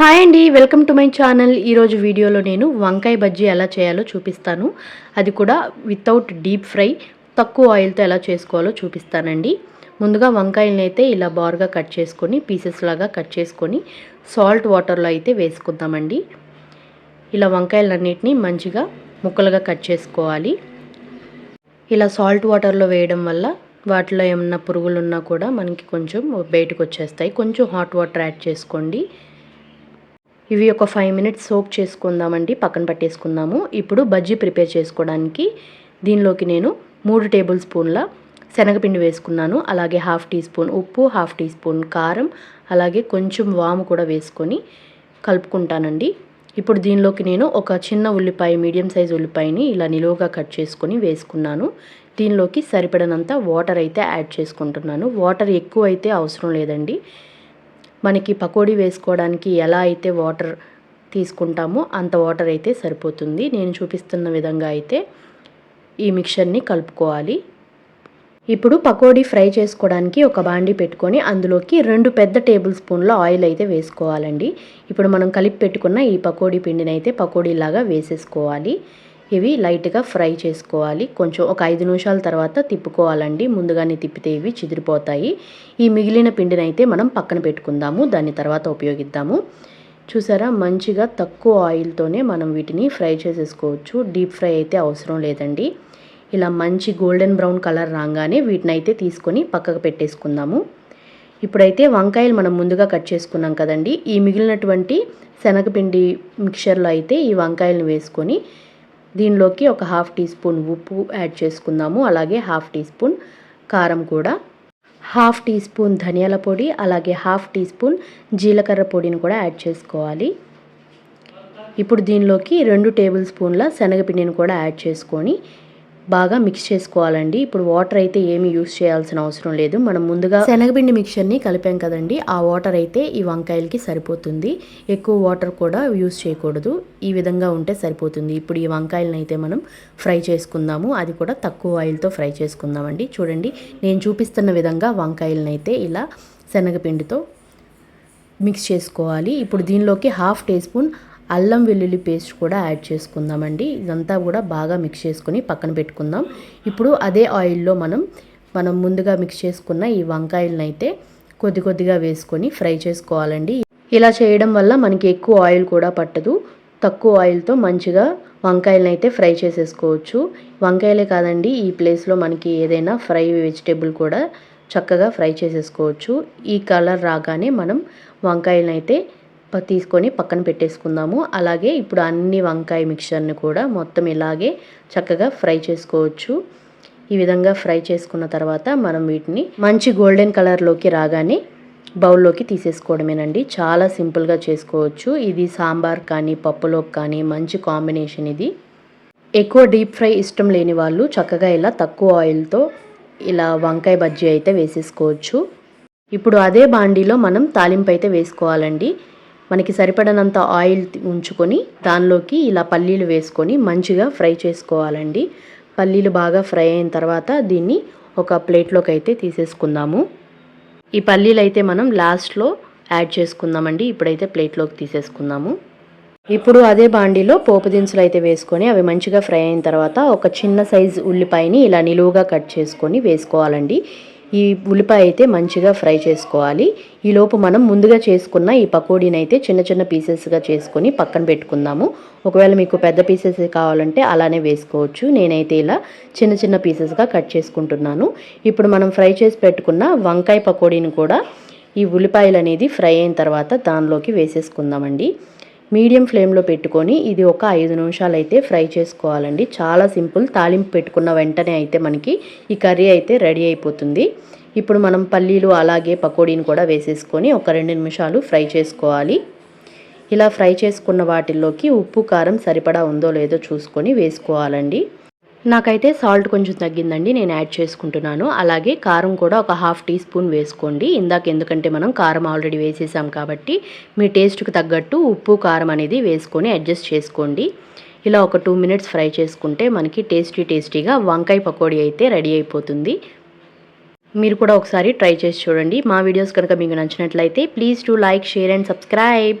Hi అండి welcome to my channel. ఈరోజు వీడియోలో నేను వంకాయ బజ్జీ ఎలా చేయాలో చూపిస్తాను. అది కూడా వితౌట్ డీప్ ఫ్రై తక్కువ ఆయిల్తో ఎలా చేసుకోవాలో చూపిస్తానండి. ముందుగా వంకాయలను అయితే ఇలా బార్గా కట్ చేసుకొని పీసెస్ లాగా కట్ చేసుకొని సాల్ట్ వాటర్లో అయితే వేసుకుందామండి. ఇలా వంకాయలన్నిటిని మంచిగా ముక్కలుగా కట్ చేసుకోవాలి. ఇలా సాల్ట్ వాటర్లో వేయడం వల్ల వాటిలో ఏమన్నా పురుగులు ఉన్నా కూడా మనకి కొంచెం బయటకు వచ్చేస్తాయి. కొంచెం హాట్ వాటర్ యాడ్ చేసుకోండి. ఇవి ఒక ఫైవ్ మినిట్స్ సోక్ చేసుకుందామండి పక్కన పట్టేసుకుందాము. ఇప్పుడు బజ్జీ ప్రిపేర్ చేసుకోవడానికి దీనిలోకి నేను మూడు టేబుల్ స్పూన్ల శనగపిండి వేసుకున్నాను. అలాగే హాఫ్ టీ స్పూన్ ఉప్పు హాఫ్ టీ స్పూన్ కారం అలాగే కొంచెం వాము కూడా వేసుకొని కలుపుకుంటానండి. ఇప్పుడు దీనిలోకి నేను ఒక చిన్న ఉల్లిపాయ మీడియం సైజ్ ఉల్లిపాయని ఇలా నిలువుగా కట్ చేసుకొని వేసుకున్నాను. దీనిలోకి సరిపడనంత వాటర్ అయితే యాడ్ చేసుకుంటున్నాను. వాటర్ ఎక్కువ అయితే అవసరం లేదండి. మనకి పకోడీ వేసుకోవడానికి ఎలా అయితే వాటర్ తీసుకుంటామో అంత వాటర్ అయితే సరిపోతుంది. నేను చూపిస్తున్న విధంగా అయితే ఈ మిక్చర్ని కలుపుకోవాలి. ఇప్పుడు పకోడీ ఫ్రై చేసుకోవడానికి ఒక బాండి పెట్టుకొని అందులోకి రెండు పెద్ద టేబుల్ స్పూన్ల ఆయిల్ అయితే వేసుకోవాలండి. ఇప్పుడు మనం కలిపి పెట్టుకున్న ఈ పకోడీ పిండిని అయితే పకోడీలాగా వేసేసుకోవాలి. ఇవి లైట్గా ఫ్రై చేసుకోవాలి. కొంచెం ఒక ఐదు నిమిషాల తర్వాత తిప్పుకోవాలండి. ముందుగానే తిప్పితే ఇవి చిదిరిపోతాయి. ఈ మిగిలిన పిండిని అయితే మనం పక్కన పెట్టుకుందాము. దాని తర్వాత ఉపయోగిద్దాము. చూసారా? మంచిగా తక్కువ ఆయిల్తోనే మనం వీటిని ఫ్రై చేసేసుకోవచ్చు. డీప్ ఫ్రై అయితే అవసరం లేదండి. ఇలా మంచి గోల్డెన్ బ్రౌన్ కలర్ రాగానే వీటిని అయితే తీసుకొని పక్కకు పెట్టేసుకుందాము. ఇప్పుడైతే వంకాయలు మనం ముందుగా కట్ చేసుకున్నాం కదండి. ఈ మిగిలినటువంటి శనగపిండి మిక్చర్లో అయితే ఈ వంకాయలను వేసుకొని దీనిలోకి ఒక హాఫ్ టీ స్పూన్ ఉప్పు యాడ్ చేసుకుందాము. అలాగే హాఫ్ టీ స్పూన్ కారం కూడా. హాఫ్ టీ స్పూన్ ధనియాల పొడి అలాగే హాఫ్ టీ స్పూన్ జీలకర్ర పొడిని కూడా యాడ్ చేసుకోవాలి. ఇప్పుడు దీనిలోకి రెండు టేబుల్ స్పూన్ల శనగపిండిని కూడా యాడ్ చేసుకొని బాగా మిక్స్ చేసుకోవాలండి. ఇప్పుడు వాటర్ అయితే ఏమి యూస్ చేయాల్సిన అవసరం లేదు. మనం ముందుగా శనగపిండి మిక్చర్ని కలిపాం కదండి. ఆ వాటర్ అయితే ఈ వంకాయలకి సరిపోతుంది. ఎక్కువ వాటర్ కూడా యూస్ చేయకూడదు. ఈ విధంగా ఉంటే సరిపోతుంది. ఇప్పుడు ఈ వంకాయలను అయితే మనం ఫ్రై చేసుకుందాము. అది కూడా తక్కువ ఆయిల్తో ఫ్రై చేసుకుందామండి. చూడండి నేను చూపిస్తున్న విధంగా వంకాయలను అయితే ఇలా శనగపిండితో మిక్స్ చేసుకోవాలి. ఇప్పుడు దీనిలోకి హాఫ్ టీ స్పూన్ అల్లం వెల్లుల్లి పేస్ట్ కూడా యాడ్ చేసుకుందామండి. ఇదంతా కూడా బాగా మిక్స్ చేసుకుని పక్కన పెట్టుకుందాం. ఇప్పుడు అదే ఆయిల్లో మనం మనం ముందుగా మిక్స్ చేసుకున్న ఈ వంకాయలను అయితే కొద్ది కొద్దిగా వేసుకొని ఫ్రై చేసుకోవాలండి. ఇలా చేయడం వల్ల మనకి ఎక్కువ ఆయిల్ కూడా పట్టదు. తక్కువ ఆయిల్తో మంచిగా వంకాయలను అయితే ఫ్రై చేసేసుకోవచ్చు. వంకాయలే కాదండి ఈ ప్లేస్లో మనకి ఏదైనా ఫ్రై వెజిటేబుల్ కూడా చక్కగా ఫ్రై చేసేసుకోవచ్చు. ఈ కలర్ రాగానే మనం వంకాయలను అయితే తీసుకొని పక్కన పెట్టేసుకుందాము. అలాగే ఇప్పుడు అన్ని వంకాయ మిక్చర్ని కూడా మొత్తం ఇలాగే చక్కగా ఫ్రై చేసుకోవచ్చు. ఈ విధంగా ఫ్రై చేసుకున్న తర్వాత మనం వీటిని మంచి గోల్డెన్ కలర్లోకి రాగానే బౌల్లోకి తీసేసుకోవడమేనండి. చాలా సింపుల్గా చేసుకోవచ్చు. ఇది సాంబార్ కానీ పప్పులోకి కానీ మంచి కాంబినేషన్ ఇది. ఎక్కువ డీప్ ఫ్రై ఇష్టం లేని వాళ్ళు చక్కగా ఇలా తక్కువ ఆయిల్తో ఇలా వంకాయ బజ్జీ అయితే వేసేసుకోవచ్చు. ఇప్పుడు అదే బాండీలో మనం తాలింపు అయితే వేసుకోవాలండి. మనకి సరిపడనంత ఆయిల్ ఉంచుకొని దానిలోకి ఇలా పల్లీలు వేసుకొని మంచిగా ఫ్రై చేసుకోవాలండి. పల్లీలు బాగా ఫ్రై అయిన తర్వాత దీన్ని ఒక ప్లేట్లోకి అయితే తీసేసుకుందాము. ఈ పల్లీలు అయితే మనం లాస్ట్లో యాడ్ చేసుకుందామండి. ఇప్పుడైతే ప్లేట్లోకి తీసేసుకుందాము. ఇప్పుడు అదే బాండీలో పోపు దినుసులు అయితే వేసుకొని అవి మంచిగా ఫ్రై అయిన తర్వాత ఒక చిన్న సైజు ఉల్లిపాయని ఇలా నిలువుగా కట్ చేసుకొని వేసుకోవాలండి. ఈ ఉల్లిపాయ అయితే మంచిగా ఫ్రై చేసుకోవాలి. ఈలోపు మనం ముందుగా చేసుకున్న ఈ పకోడీని అయితే చిన్న చిన్న పీసెస్గా చేసుకొని పక్కన పెట్టుకుందాము. ఒకవేళ మీకు పెద్ద పీసెస్ కావాలంటే అలానే వేసుకోవచ్చు. నేనైతే ఇలా చిన్న చిన్న పీసెస్గా కట్ చేసుకుంటున్నాను. ఇప్పుడు మనం ఫ్రై చేసి పెట్టుకున్న వంకాయ పకోడీని కూడా ఈ ఉల్లిపాయలు అనేది ఫ్రై అయిన తర్వాత దానిలోకి వేసేసుకుందామండి. మీడియం ఫ్లేమ్లో పెట్టుకొని ఇది ఒక ఐదు నిమిషాలు అయితే ఫ్రై చేసుకోవాలండి. చాలా సింపుల్. తాలింపు పెట్టుకున్న వెంటనే అయితే మనకి ఈ కర్రీ అయితే రెడీ అయిపోతుంది. ఇప్పుడు మనం పల్లీలు అలాగే పకోడీని కూడా వేసేసుకొని ఒక రెండు నిమిషాలు ఫ్రై చేసుకోవాలి. ఇలా ఫ్రై చేసుకున్న వాటిల్లోకి ఉప్పు కారం సరిపడా ఉందో లేదో చూసుకొని వేసుకోవాలండి. నాకైతే సాల్ట్ కొంచెం తగ్గిందండి నేను యాడ్ చేసుకుంటున్నాను. అలాగే కారం కూడా ఒక హాఫ్ టీ స్పూన్ వేసుకోండి. ఇందాక ఎందుకంటే మనం కారం ఆల్రెడీ వేసేసాం కాబట్టి మీ టేస్ట్కి తగ్గట్టు ఉప్పు కారం అనేది వేసుకొని అడ్జస్ట్ చేసుకోండి. ఇలా ఒక టూ మినిట్స్ ఫ్రై చేసుకుంటే మనకి టేస్టీ టేస్టీగా వంకాయ పకోడీ అయితే రెడీ అయిపోతుంది. మీరు కూడా ఒకసారి ట్రై చేసి చూడండి. మా వీడియోస్ కనుక మీకు నచ్చినట్లయితే please to like share and subscribe.